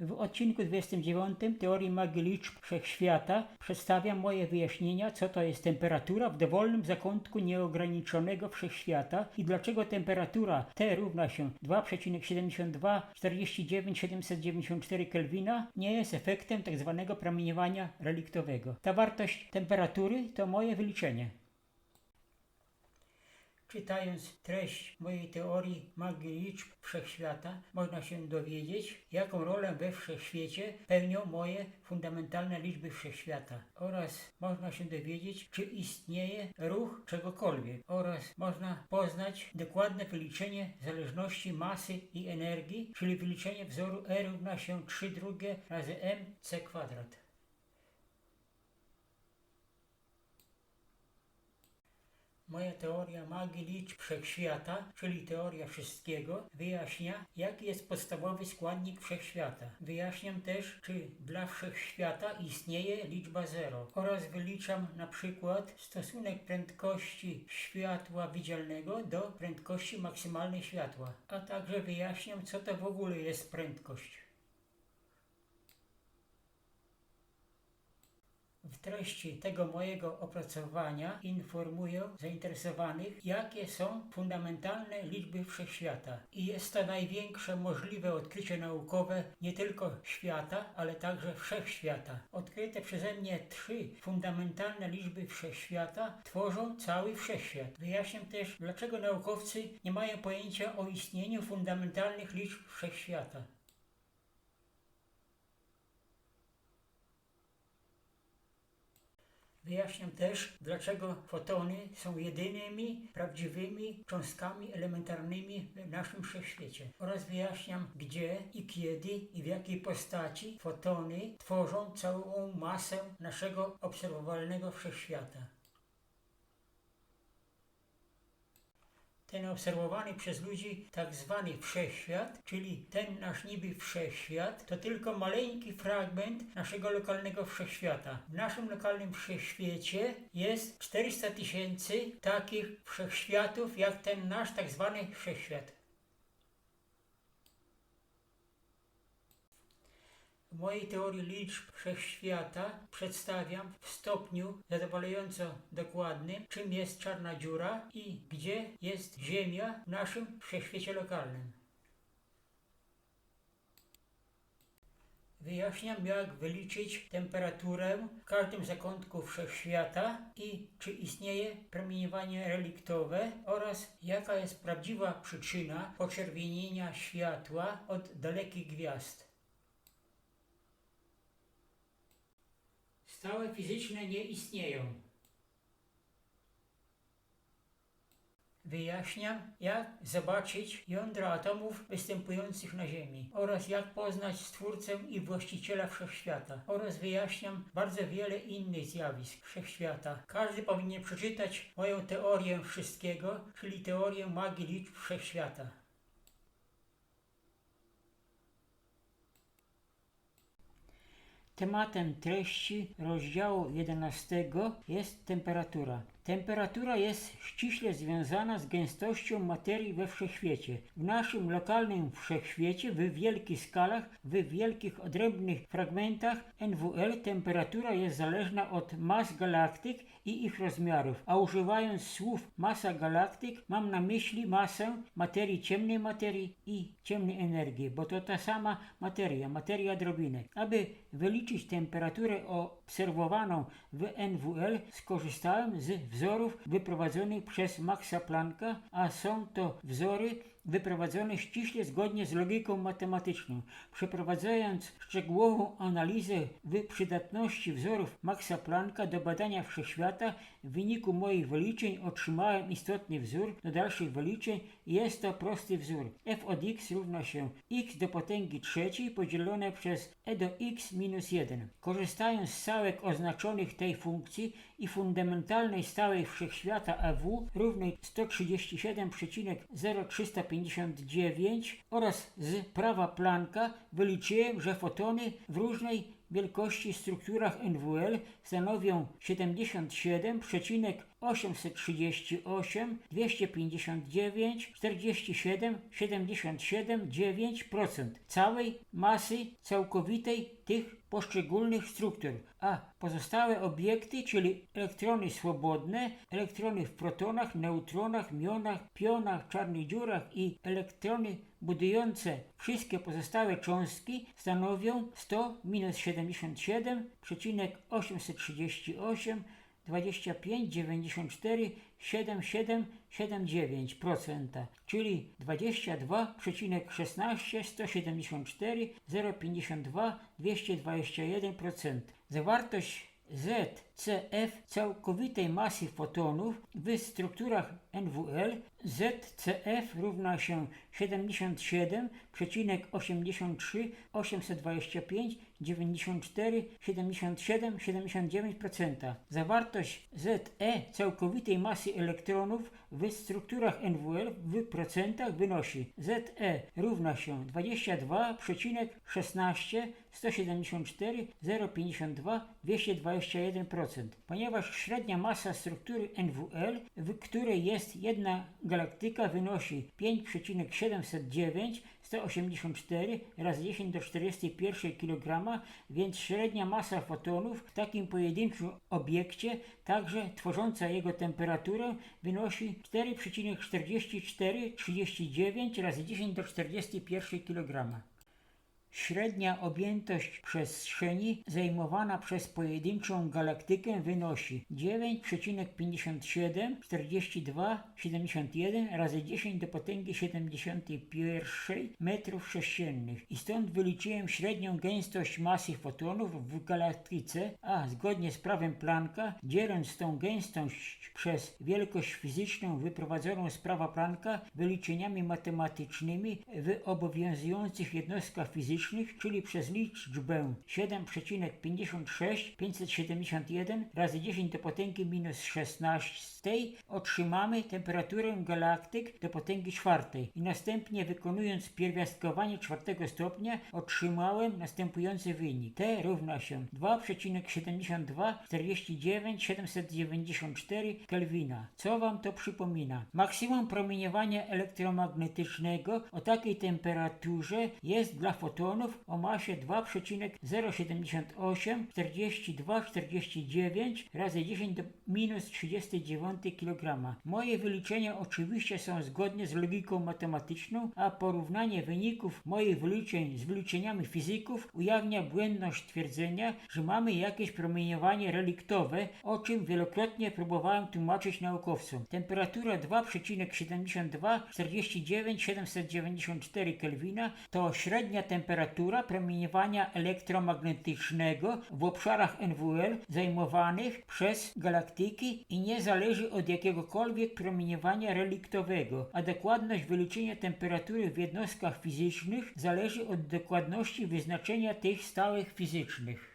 W odcinku 29 teorii magii liczb wszechświata przedstawiam moje wyjaśnienia, co to jest temperatura w dowolnym zakątku nieograniczonego wszechświata i dlaczego temperatura T równa się 2,72 49 794 Kelwina nie jest efektem tzw. promieniowania reliktowego. Ta wartość temperatury to moje wyliczenie. Czytając treść mojej teorii magii liczb wszechświata, można się dowiedzieć, jaką rolę we wszechświecie pełnią moje fundamentalne liczby wszechświata. Oraz można się dowiedzieć, czy istnieje ruch czegokolwiek. Oraz można poznać dokładne wyliczenie zależności masy i energii, czyli wyliczenie wzoru E równa się 3 drugie razy mc kwadrat. Moja teoria magii liczb wszechświata, czyli teoria wszystkiego, wyjaśnia, jaki jest podstawowy składnik wszechświata. Wyjaśniam też, czy dla wszechświata istnieje liczba zero oraz wyliczam na przykład stosunek prędkości światła widzialnego do prędkości maksymalnej światła, a także wyjaśniam, co to w ogóle jest prędkość. W treści tego mojego opracowania informuję zainteresowanych, jakie są fundamentalne liczby wszechświata. I jest to największe możliwe odkrycie naukowe nie tylko świata, ale także wszechświata. Odkryte przeze mnie trzy fundamentalne liczby wszechświata tworzą cały wszechświat. Wyjaśniam też, dlaczego naukowcy nie mają pojęcia o istnieniu fundamentalnych liczb wszechświata. Wyjaśniam też, dlaczego fotony są jedynymi prawdziwymi cząstkami elementarnymi w naszym wszechświecie. Oraz wyjaśniam, gdzie i kiedy i w jakiej postaci fotony tworzą całą masę naszego obserwowalnego wszechświata. Ten obserwowany przez ludzi tak zwany wszechświat, czyli ten nasz niby wszechświat, to tylko maleńki fragment naszego lokalnego wszechświata. W naszym lokalnym wszechświecie jest 400 tysięcy takich wszechświatów, jak ten nasz tak zwany wszechświat. W mojej teorii liczb wszechświata przedstawiam w stopniu zadowalająco dokładnym, czym jest czarna dziura i gdzie jest Ziemia w naszym wszechświecie lokalnym. Wyjaśniam, jak wyliczyć temperaturę w każdym zakątku wszechświata i czy istnieje promieniowanie reliktowe oraz jaka jest prawdziwa przyczyna poczerwienienia światła od dalekich gwiazd. Stałe fizyczne nie istnieją. Wyjaśniam, jak zobaczyć jądra atomów występujących na Ziemi oraz jak poznać Stwórcę i Właściciela Wszechświata oraz wyjaśniam bardzo wiele innych zjawisk Wszechświata. Każdy powinien przeczytać moją teorię wszystkiego, czyli teorię magii liczb Wszechświata. Tematem treści rozdziału 11 jest temperatura. Temperatura jest ściśle związana z gęstością materii we wszechświecie. W naszym lokalnym wszechświecie, w wielkich skalach, w wielkich odrębnych fragmentach NWL temperatura jest zależna od mas galaktyk i ich rozmiarów, a używając słów masa galaktyk mam na myśli masę materii ciemnej materii i ciemnej energii, bo to ta sama materia, materia drobinek. Aby wyliczyć temperaturę obserwowaną w NWL skorzystałem z wzorów wyprowadzonych przez Maxa Plancka, a są to wzory wyprowadzone ściśle zgodnie z logiką matematyczną. Przeprowadzając szczegółową analizę przydatności wzorów Maxa Plancka do badania wszechświata, w wyniku moich wyliczeń otrzymałem istotny wzór do dalszych wyliczeń jest to prosty wzór. f od x równa się x do potęgi trzeciej podzielone przez e do x minus 1. Korzystając z stałek oznaczonych tej funkcji i fundamentalnej stałej wszechświata AW równej 137,0359 oraz z prawa Plancka wyliczyłem, że fotony w różnej wielkości strukturach NWL stanowią 77,838, 259, 47, 77, 9% całej masy całkowitej tych poszczególnych struktur, a pozostałe obiekty, czyli elektrony swobodne, elektrony w protonach, neutronach, mionach, pionach, czarnych dziurach i elektrony budujące wszystkie pozostałe cząstki stanowią 100 minus 77,838 25, 94, 77, 79%, czyli 22,16, 174, 0,52, 221%. Zawartość ZCF całkowitej masy fotonów w strukturach NWL ZCF równa się 77,83 825 94 77 79%. Zawartość ZE całkowitej masy elektronów w strukturach NWL w procentach wynosi ZE równa się 22,16 174 0,52 221%. Ponieważ średnia masa struktury NWL, w której jest jedna galaktyka wynosi 5,709 184 razy 10 do 41 kg, więc średnia masa fotonów w takim pojedynczym obiekcie, także tworząca jego temperaturę, wynosi 4,4439 razy 10 do 41 kg. Średnia objętość przestrzeni zajmowana przez pojedynczą galaktykę wynosi 9,57 42 71 razy 10 do potęgi 71 metrów sześciennych. I stąd wyliczyłem średnią gęstość masy fotonów w galaktyce, a zgodnie z prawem Plancka, dzieląc tą gęstość przez wielkość fizyczną wyprowadzoną z prawa Plancka wyliczeniami matematycznymi w obowiązujących jednostkach fizycznych, czyli przez liczbę 7,56 571 razy 10 do potęgi minus 16 otrzymamy temperaturę galaktyk do potęgi czwartej i następnie wykonując pierwiastkowanie czwartego stopnia otrzymałem następujący wynik. T równa się 2,72 49 794 Kelwina. Co Wam to przypomina? Maksimum promieniowania elektromagnetycznego o takiej temperaturze jest dla fotonów o masie 2,078 42 49 razy 10 do minus 39 kg. Moje wyliczenia oczywiście są zgodne z logiką matematyczną, a porównanie wyników moich wyliczeń z wyliczeniami fizyków ujawnia błędność twierdzenia, że mamy jakieś promieniowanie reliktowe, o czym wielokrotnie próbowałem tłumaczyć naukowcom. Temperatura 2,72 49 794 Kelwina to średnia temperatura promieniowania elektromagnetycznego w obszarach NWL zajmowanych przez galaktyki i nie zależy od jakiegokolwiek promieniowania reliktowego, a dokładność wyliczenia temperatury w jednostkach fizycznych zależy od dokładności wyznaczenia tych stałych fizycznych.